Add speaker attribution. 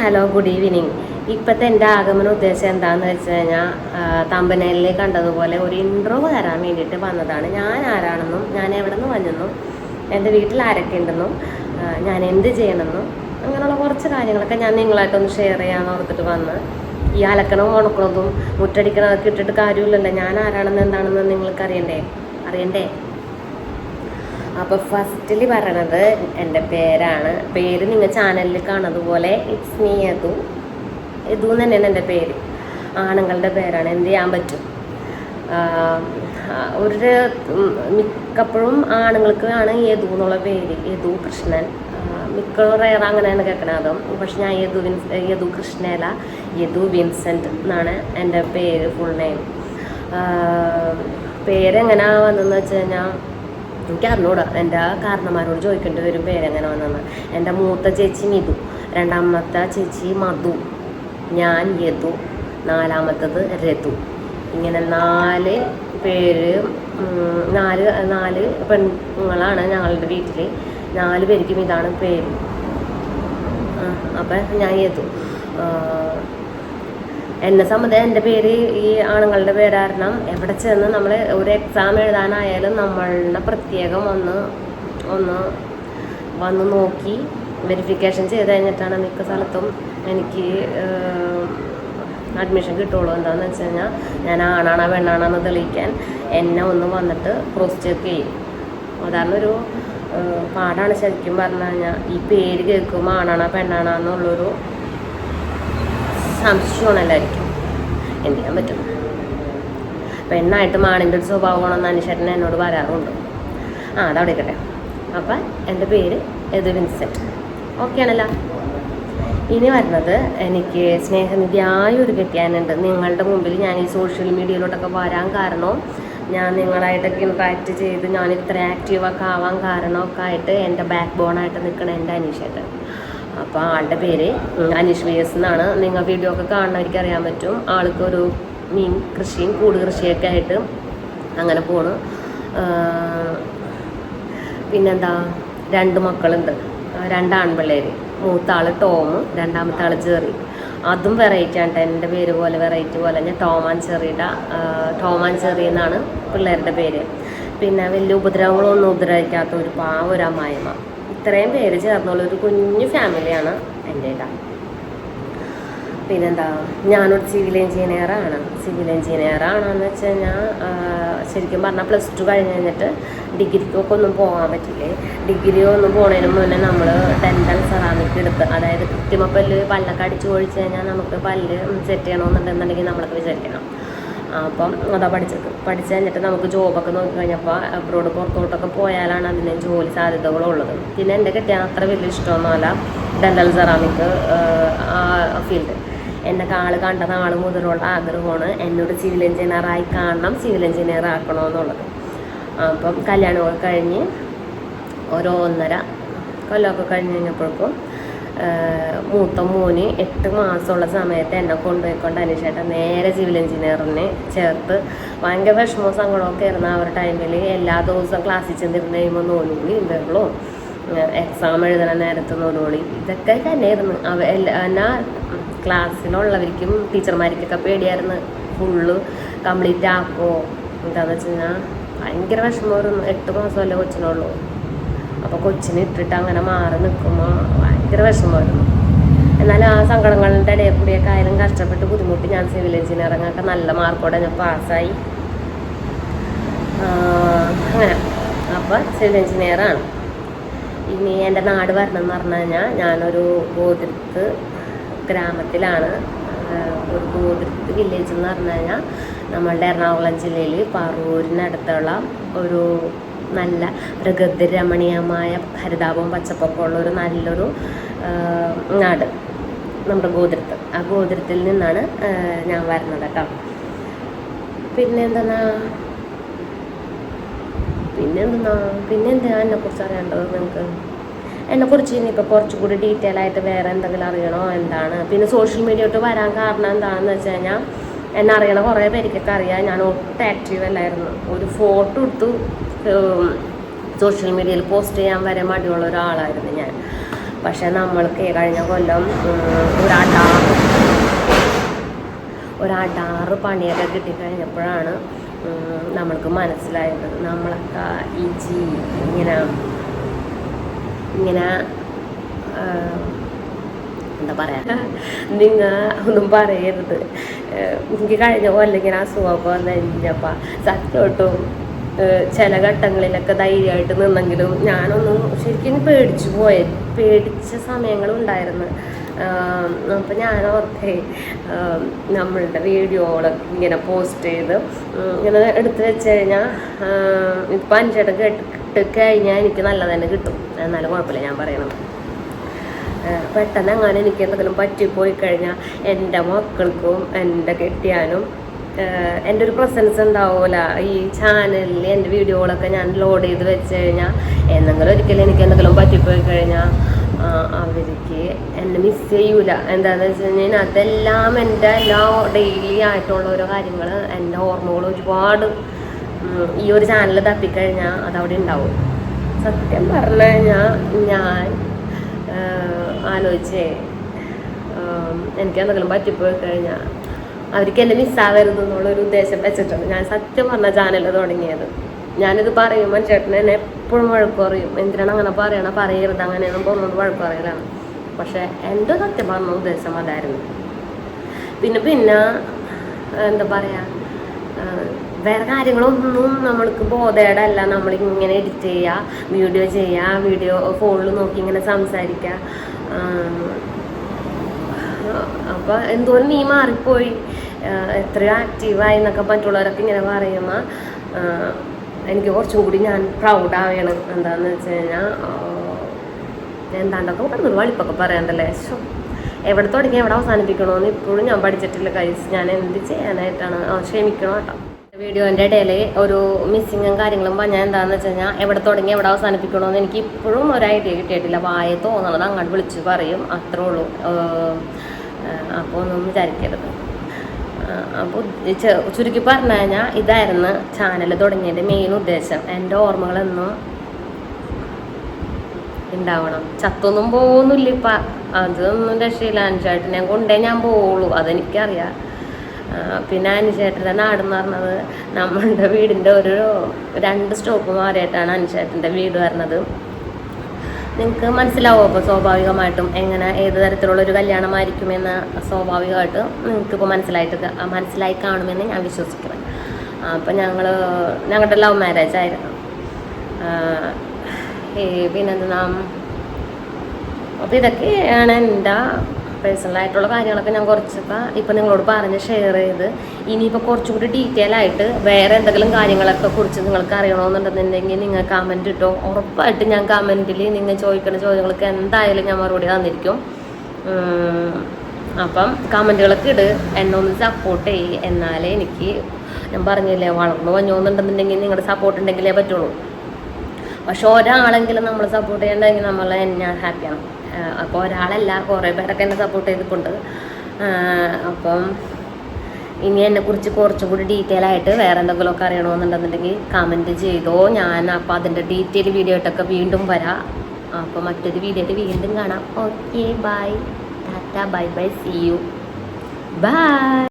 Speaker 1: Hello good evening ഇപ്പോഴത്തെ എന്റെ ആഗമന ഉദ്ദേശം എന്താണെന്ന് വെച്ച് കഴിഞ്ഞാൽ തമ്പനയിൽ കണ്ടതുപോലെ ഒരു ഇൻട്രോ തരാൻ വേണ്ടിയിട്ട് വന്നതാണ്. ഞാൻ ആരാണെന്നും ഞാൻ എവിടെ നിന്ന് വന്നെന്നും എന്റെ വീട്ടിൽ ആരൊക്കെ ഉണ്ടെന്നും ഞാൻ എന്ത് ചെയ്യണമെന്നും അങ്ങനെയുള്ള കുറച്ച് കാര്യങ്ങളൊക്കെ ഞാൻ നിങ്ങളായിട്ടൊന്ന് ഷെയർ ചെയ്യാമെന്ന് ഓർത്തിട്ട് വന്ന് ഈ അലക്കണവും ഉണക്കണതും മുറ്റടിക്കണതൊക്കെ ഇട്ടിട്ട് കാര്യമില്ലല്ലോ. ഞാൻ ആരാണെന്ന് എന്താണെന്ന് നിങ്ങൾക്ക് അറിയണ്ടേ അറിയണ്ടേ? അപ്പോൾ ഫസ്റ്റിൽ പറയണത് എന്റെ പേരാണ്. പേര് നിങ്ങൾ ചാനലിൽ കാണതുപോലെ പോലെ ഇറ്റ്സ് മീ യദു യദു തന്നെയാണ് എന്റെ പേര്. ആണുങ്ങളുടെ പേരാണ്. എന്ത് ചെയ്യാൻ പറ്റും? ഒരു മിക്കപ്പോഴും ആണുങ്ങൾക്ക് ആണ് യദു എന്നുള്ള പേര്. യദു കൃഷ്ണൻ. ആഹ് മിക്ക റയർ അങ്ങനെയാണ് കേൾക്കണത് പക്ഷെ ഞാൻ യദു വിൻസ് യദു കൃഷ്ണേല. യദു വിൻസെന്റ് എന്നാണ് എന്റെ പേര് ഫുൾ നെയിം പേരെങ്ങനെ വന്നതെന്ന് വെച്ച് കഴിഞ്ഞാൽ എനിക്ക് അറിഞ്ഞൂടാ. എന്റെ കാരണന്മാരോട് ചോദിക്കേണ്ടി വരും പേരെങ്ങനെ വന്നെന്ന്. എന്റെ മൂത്ത ചേച്ചി മിതു രണ്ടാമത്തെ ചേച്ചി മധു ഞാൻ യതു നാലാമത്തത് രതു. ഇങ്ങനെ നാല് പേര് നാല് നാല് പെണ്ണുങ്ങളാണ് ഞങ്ങളുടെ വീട്ടിൽ നാല് പേർക്കും ഇതാണ് പേര്. അപ്പം ഞാൻ ആ, എന്നെ സംബന്ധിച്ച് എന്റെ പേര് ഈ ആണുങ്ങളുടെ പേര് എവിടെ ചെന്ന് നമ്മൾ ഒരു എക്സാം എഴുതാനായാലും നമ്മളുടെ പ്രത്യേകം ഒന്ന് ഒന്ന് വന്ന് നോക്കി വെരിഫിക്കേഷൻ ചെയ്ത് കഴിഞ്ഞിട്ടാണ് മിക്ക സ്ഥലത്തും എനിക്ക് അഡ്മിഷൻ കിട്ടുള്ളൂ. എന്താണെന്ന് വെച്ച് കഴിഞ്ഞാൽ ഞാൻ ആണാണോ പെണ്ണാണെന്ന് തെളിയിക്കാൻ എന്നെ ഒന്ന് വന്നിട്ട് ക്രോസ് ചെക്ക് ചെയ്യും. അതാണ് ഒരു പാടാണ് ശരിക്കും പറഞ്ഞു കഴിഞ്ഞാൽ ഈ പേര് കേൾക്കുമ്പോൾ ആണാണോ പെണ്ണാണോ എന്നുള്ളൊരു സംശയമാണ് എല്ലാവർക്കും എന്ത് ചെയ്യാൻ പറ്റും? പെണ്ണായിട്ട് മാണിന്റെ ഒരു സ്വഭാവമാണെന്ന് അനുശേഷൻ എന്നോട് പറയാറുണ്ട് ആ അതവിടെ ഇരിക്കട്ടെ. അപ്പം എന്റെ പേര് എതു വിൻസെന്റ്. ഓക്കെ ആണല്ലോ. ഇനി വരുന്നത് എനിക്ക് സ്നേഹനിധിയായ ഒരു കെട്ടിയാനുണ്ട്. നിങ്ങളുടെ മുമ്പിൽ ഞാൻ ഈ സോഷ്യൽ മീഡിയയിലോട്ടൊക്കെ വരാൻ കാരണം ഞാൻ നിങ്ങളായിട്ടൊക്കെ ഇൻട്രാക്ട് ചെയ്ത് ഞാൻ ഇത്ര ആക്റ്റീവൊക്കെ ആവാൻ കാരണമൊക്കെ ആയിട്ട് എന്റെ ബാക്ക് ബോണായിട്ട് നിൽക്കുന്ന എന്റെ അനീഷേട്ടൻ. അപ്പോൾ ആളുടെ പേര് അനീഷ് വി എസ് എന്നാണ്. നിങ്ങൾ വീഡിയോ ഒക്കെ കാണുന്നവർക്ക് അറിയാൻ പറ്റും. ആൾക്കൊരു മീൻ കൃഷിയും കൂട് കൃഷിയൊക്കെ ആയിട്ട് അങ്ങനെ പോണു. പിന്നെന്താ? രണ്ട് മക്കളുണ്ട്. രണ്ട് ആൺപിള്ളേര്. മൂത്ത ആൾ ടോം രണ്ടാമത്തെ ആൾ ചെറി അതും വെറൈറ്റി ആണ് എന്റെ പേര് പോലെ വെറൈറ്റി പോലെ. ഞാൻ ടോം ആൻഡ് ചെറിയുടെ ടോം ആൻഡ് ചെറി എന്നാണ് പിള്ളേരുടെ പേര്. പിന്നെ വലിയ ഉപദ്രവങ്ങളൊന്നും ഉപദ്രവിക്കാത്ത ഒരു പാവ ഒരു അമ്മായിമ്മ. ഇത്രയും പേര് ചേർന്നുള്ള ഒരു കുഞ്ഞു ഫാമിലിയാണ് എന്റെ ഇട പിന്നെന്താ ഞാനൊരു സിവിൽ എഞ്ചിനീയറാണ് സിവിൽ എഞ്ചിനീയറാണെന്ന് വെച്ച് കഴിഞ്ഞാൽ ശരിക്കും പറഞ്ഞാൽ പ്ലസ് ടു കഴിഞ്ഞ് കഴിഞ്ഞിട്ട് ഡിഗ്രിക്കൊക്കെ ഒന്നും പോകാൻ പറ്റില്ലേ? ഡിഗ്രി ഒന്നും പോണതിന് മുന്നേ നമ്മൾ ഡെന്റൽ സെറാമിക് എടുത്ത് അതായത് കൃത്രിമപ്പല്ല് പല്ലൊക്കെ അടിച്ച് ഒഴിച്ച് കഴിഞ്ഞാൽ നമുക്ക് പല്ല് സെറ്റ് ചെയ്യണമെന്നുണ്ടെന്നുണ്ടെങ്കിൽ നമ്മളൊക്കെ വിചാരിക്കണം. അപ്പം അതാ പഠിച്ചത് പഠിച്ച് കഴിഞ്ഞിട്ട് നമുക്ക് ജോബൊക്കെ നോക്കി കഴിഞ്ഞപ്പോൾ അബ്രോഡ് പുറത്തോട്ടൊക്കെ പോയാലാണ് അതിന് ജോലി സാധ്യതകളുള്ളത് പിന്നെ എന്റെ കെട്ടിയാൻ അത്ര വലിയ ഇഷ്ടമൊന്നുമല്ല ഡെന്റൽ സെറാമിക് ആ ഫീൽഡ് എന്നെ ആൾ കണ്ട നാൾ മുതലുള്ള ആഗ്രഹമാണ് എന്നോട് സിവിൽ എഞ്ചിനീയറായി കാണണം സിവിൽ എഞ്ചിനീയർ ആക്കണമെന്നുള്ളത് അപ്പം കല്യാണമൊക്കെ കഴിഞ്ഞ് ഓരോ ഒന്നര കൊല്ലമൊക്കെ കഴിഞ്ഞ് കഴിഞ്ഞപ്പോഴേക്കും മൂത്ത മോന് എട്ട് മാസമുള്ള സമയത്ത് എന്നെ കൊണ്ടുപോയിക്കൊണ്ട് അനീഷേട്ടൻ നേരെ സിവിൽ എഞ്ചിനീയറിനെ ചേർത്ത് ഭയങ്കര വിഷമവും സങ്കടമൊക്കെ ആയിരുന്നു ആ ഒരു ടൈമിൽ എല്ലാ ദിവസവും ക്ലാസ്സിൽ ചെന്നിരുന്ന് കഴിയുമ്പോൾ നോലുകൂടി ബഹളവും എക്സാം എഴുതണ നേരത്തെ നോലുകൂടി ഇതൊക്കെ തന്നെയായിരുന്നു. അവ എന്നാ ക്ലാസ്സിലുള്ളവർക്കും ടീച്ചർമാർക്കൊക്കെ പേടിയായിരുന്നു. ഫുള്ള് കംപ്ലീറ്റ് ആക്കുമോ എന്താണെന്ന് വെച്ച് കഴിഞ്ഞാൽ ഭയങ്കര വിഷമമായിരുന്നു. എട്ട് മാസമല്ലേ കൊച്ചിനുള്ളൂ. അപ്പോൾ കൊച്ചിനെ ഇട്ടിട്ട് അങ്ങനെ മാറി നിൽക്കുമ്പോൾ ഭയങ്കര വിഷമമായിരുന്നു. എന്നാൽ ആ സങ്കടങ്ങളുടെ ഇടയിൽ കൂടിയൊക്കെ ആയാലും കഷ്ടപ്പെട്ട് ബുദ്ധിമുട്ടി ഞാൻ സിവിൽ എഞ്ചിനീയറിങ്ങൊക്കെ നല്ല മാർക്കോടെ ഞാൻ പാസ്സായി. അങ്ങനെ. അപ്പോൾ സിവിൽ എഞ്ചിനീയറാണ് ഇനി എന്റെ നാട് വരണം എന്ന് പറഞ്ഞു കഴിഞ്ഞാൽ ഞാനൊരു ഗോതിരത്ത് ഗ്രാമത്തിലാണ്. ഒരു ഗോതിരത്ത് വില്ലേജ് എന്ന് പറഞ്ഞു കഴിഞ്ഞാൽ നമ്മളുടെ എറണാകുളം ജില്ലയിൽ പറൂരിനടുത്തുള്ള ഒരു നല്ല പ്രകൃതി രമണീയമായ ഹരിതാപവും പച്ചപ്പൊക്കെ ഉള്ള ഒരു നല്ലൊരു നാട് നമ്മുടെ ഗോതിരത്ത്. ആ ഗോതിരത്തിൽ നിന്നാണ് ഞാൻ വരുന്നത് കേട്ടോ. പിന്നെ എന്താണ് പിന്നെ എന്തെന്നാ പിന്നെ എന്താ എന്നെക്കുറിച്ച് അറിയേണ്ടത് നിങ്ങൾക്ക്? എന്നെക്കുറിച്ച് ഇനിയിപ്പോൾ കുറച്ചുകൂടി ഡീറ്റെയിൽ ആയിട്ട് വേറെ എന്തെങ്കിലും അറിയണോ? എന്താണ്? പിന്നെ സോഷ്യൽ മീഡിയയോട്ട് വരാൻ കാരണം എന്താണെന്ന് വെച്ച് കഴിഞ്ഞാൽ എന്നെ അറിയണ കുറേ പേർക്കൊക്കെ അറിയാം. ഞാൻ ഒട്ടും ആക്റ്റീവ് അല്ലായിരുന്നു. ഒരു ഫോട്ടോ എടുത്തു സോഷ്യൽ മീഡിയയിൽ പോസ്റ്റ് ചെയ്യാൻ വരെ മടിയുള്ള ഒരാളായിരുന്നു ഞാൻ. പക്ഷെ നമ്മൾക്ക് കഴിഞ്ഞ കൊല്ലം ഉം, ഒരു അടാറ് ഒരു അടാറ് പണിയൊക്കെ കിട്ടിക്കഴിഞ്ഞപ്പോഴാണ് നമ്മൾക്ക് മനസ്സിലായത്. നമ്മളൊക്കെ ഈ ജീ ഇങ്ങനെ ഇങ്ങനെ എന്താ പറയാ നിങ്ങൾ ഒന്നും പറയരുത്. എനിക്ക് കഴിഞ്ഞ കൊല്ലം ഇങ്ങനെ അസുഖമൊക്കെ വന്നില്ലപ്പ സത്യം ഏഹ് ചില ഘട്ടങ്ങളിലൊക്കെ ധൈര്യമായിട്ട് നിന്നെങ്കിലും ഞാനൊന്നും ശരിക്കും പേടിച്ചു പോയ. പേടിച്ച സമയങ്ങളുണ്ടായിരുന്നു. അപ്പം ഞാൻ ഓർത്തേ നമ്മളുടെ വീഡിയോകളൊക്കെ ഇങ്ങനെ പോസ്റ്റ് ചെയ്ത് ഇങ്ങനെ എടുത്തു വെച്ച് കഴിഞ്ഞാൽ ഇപ്പം അഞ്ചേട്ടൻ കേട്ട് കഴിഞ്ഞാൽ എനിക്ക് നല്ലതന്നെ കിട്ടും. എന്നാലും കുഴപ്പമില്ല ഞാൻ പറയണം. പെട്ടെന്ന് അങ്ങനെ എനിക്ക് എന്തെങ്കിലും പറ്റിപ്പോയി കഴിഞ്ഞാൽ എന്റെ മക്കൾക്കും എന്റെ കെട്ടിയാനും എന്റെ ഒരു പ്രസൻസ് ഉണ്ടാവില്ല ഈ ചാനലിൽ എന്റെ വീഡിയോകളൊക്കെ ഞാൻ ലോഡ് ചെയ്ത് വെച്ച് കഴിഞ്ഞാൽ എന്തെങ്കിലും ഒരിക്കലും എനിക്ക് എന്തെങ്കിലും പറ്റിപ്പോയി കഴിഞ്ഞാൽ അവർക്ക് എന്നെ മിസ് ചെയ്യൂല. എന്താണെന്ന് വെച്ച് കഴിഞ്ഞാൽ അതെല്ലാം എന്റെ എല്ലാ ഡെയിലി ആയിട്ടുള്ള ഓരോ കാര്യങ്ങൾ എന്റെ ഓർമ്മകൾ ഒരുപാട് ഈ ഒരു ചാനൽ തപ്പിക്കഴിഞ്ഞാൽ അതവിടെ ഉണ്ടാവും. സത്യം പറഞ്ഞു കഴിഞ്ഞാൽ ഞാൻ ആലോചിച്ചേ എനിക്ക് എന്തെങ്കിലും പറ്റിപ്പോയി കഴിഞ്ഞാൽ അവർക്ക് എന്നെ മിസ്സാവരുത് എന്നുള്ളൊരു ഉദ്ദേശം വെച്ചിട്ടുണ്ട്. ഞാൻ സത്യം പറഞ്ഞ ചാനൽ തുടങ്ങിയത്. ഞാനിത് പറയുമ്പോൾ ചേട്ടൻ എന്നെ എപ്പോഴും വഴക്ക് പറയും എന്തിനാണ് അങ്ങനെ പറയണം? പറയരുത്. അങ്ങനെയൊന്നും പോകുന്നത് വഴക്ക് പറയലാണ് പക്ഷെ എന്റെ സത്യം പറഞ്ഞ ഉദ്ദേശം അതായിരുന്നു. പിന്നെ പിന്നെ എന്താ പറയുക വേറെ കാര്യങ്ങളൊന്നും നമ്മൾക്ക് ബോധേടല്ല. നമ്മളിങ്ങനെ എഡിറ്റ് ചെയ്യുക വീഡിയോ ചെയ്യുക വീഡിയോ ഫോണിൽ നോക്കി ഇങ്ങനെ സംസാരിക്കുക. അപ്പോൾ എന്തോരം നീ മാറിപ്പോയി? എത്രയോ ആക്റ്റീവായി എന്നൊക്കെ മറ്റുള്ളവരൊക്കെ ഇങ്ങനെ പറയുമ്പോൾ എനിക്ക് കുറച്ചും കൂടി ഞാൻ പ്രൗഡാവണം എന്താണെന്ന് വെച്ച് കഴിഞ്ഞാൽ എന്താണ്ടൊക്കെ പറഞ്ഞു വളിപ്പൊക്കെ പറയണ്ടല്ലേ? ശോ എവിടെ തുടങ്ങി? എവിടെ അവസാനിപ്പിക്കണമെന്ന് ഇപ്പോഴും ഞാൻ പഠിച്ചിട്ടില്ല കൈസ് ഞാൻ എന്ത് ചെയ്യാനായിട്ടാണ്? ക്ഷമിക്കണം കേട്ടോ. വീഡിയോന്റെ ഇടയിൽ ഒരു മിസ്സിങ്ങും കാര്യങ്ങളും പറഞ്ഞാൽ എന്താണെന്ന് വെച്ച് കഴിഞ്ഞാൽ എവിടെ തുടങ്ങി? എവിടെ അവസാനിപ്പിക്കണമെന്ന് എനിക്ക് ഇപ്പോഴും ഒരു ഐഡിയ കിട്ടിയിട്ടില്ല. വായ തോന്നണത് അങ്ങോട്ട് വിളിച്ച് പറയും. അത്രേ ഉള്ളൂ. അപ്പോൾ ഒന്നും വിചാരിക്കരുത് അപ്പോൾ ചുരുക്കി പറഞ്ഞു കഴിഞ്ഞാൽ ഇതായിരുന്നു ചാനൽ തുടങ്ങിയതിന്റെ മെയിൻ ഉദ്ദേശം. എന്റെ ഓർമ്മകളെന്നും ഉണ്ടാവണം ചത്തൊന്നും പോകുന്നില്ല ഇപ്പം. അതൊന്നും രക്ഷയില്ല. അനുചേട്ടനെ കൊണ്ടേ ഞാൻ പോവുള്ളൂ. അതെനിക്കറിയാം. പിന്നെ അനുചേട്ടന്റെ നാടെന്ന് പറഞ്ഞത്? നമ്മളുടെ വീടിന്റെ ഒരു രണ്ട് സ്റ്റോപ്പ് മാറിയിട്ടാണ് അനുചേട്ടന്റെ വീട് വരുന്നത് നിങ്ങൾക്ക് മനസ്സിലാവും അപ്പോൾ സ്വാഭാവികമായിട്ടും എങ്ങനെ ഏത് തരത്തിലുള്ള ഒരു കല്യാണമായിരിക്കുമെന്ന് സ്വാഭാവികമായിട്ട് നിങ്ങൾക്ക് ഇപ്പോൾ മനസ്സിലായിട്ട് മനസ്സിലായി കാണുമെന്ന് ഞാൻ വിശ്വസിക്കുന്നു. അപ്പം ഞങ്ങൾ ഞങ്ങളുടെ ലവ് മാരേജ് ആയിരുന്നു. പിന്നെന്താ അപ്പോൾ ഇതൊക്കെയാണ് എന്റെ പേഴ്സണലായിട്ടുള്ള കാര്യങ്ങളൊക്കെ ഞാൻ കുറച്ചൊക്കെ ഇപ്പം നിങ്ങളോട് പറഞ്ഞ് ഷെയർ ചെയ്ത്. ഇനിയിപ്പോൾ കുറച്ചും കൂടി ഡീറ്റെയിൽ ആയിട്ട് വേറെ എന്തെങ്കിലും കാര്യങ്ങളൊക്കെ കുറിച്ച് നിങ്ങൾക്ക് അറിയണമെന്നുണ്ടെന്നുണ്ടെങ്കിൽ നിങ്ങൾ കമന്റ് ഇട്ടോ. ഉറപ്പായിട്ട് ഞാൻ കമന്റിൽ നിങ്ങൾ ചോദിക്കുന്ന ചോദ്യങ്ങൾക്ക് എന്തായാലും ഞാൻ മറുപടി തന്നിരിക്കും. അപ്പം കമന്റുകളൊക്കെ ഇട്. എന്നെ ഒന്ന് സപ്പോർട്ട് ചെയ്യ്. എന്നാലേ എനിക്ക് ഞാൻ പറഞ്ഞില്ലേ വളർന്നു വഞ്ഞോന്നുണ്ടെന്നുണ്ടെങ്കിൽ നിങ്ങളുടെ സപ്പോർട്ട് ഉണ്ടെങ്കിലേ പറ്റുള്ളൂ. പക്ഷെ ഒരാളെങ്കിലും നമ്മൾ സപ്പോർട്ട് ചെയ്യണ്ടെങ്കിൽ നമ്മൾ ഞാൻ ഹാപ്പിയാണ് അപ്പോൾ ഒരാളല്ല കുറേ പേരൊക്കെ എന്നെ സപ്പോർട്ട് ചെയ്തിട്ടുണ്ട്. അപ്പം ഇനി എന്നെക്കുറിച്ച് കുറച്ചും കൂടി ഡീറ്റെയിൽ ആയിട്ട് വേറെ എന്തെങ്കിലുമൊക്കെ അറിയണമെന്നുണ്ടെന്നുണ്ടെങ്കിൽ കമന്റ് ചെയ്തോ. ഞാൻ അപ്പോൾ അതിന്റെ ഡീറ്റെയിൽ വീഡിയോ ആയിട്ടൊക്കെ വീണ്ടും വരാം. അപ്പോൾ മറ്റൊരു വീഡിയോ ആയിട്ട് വീണ്ടും കാണാം. Okay bye tata bye bye see you bye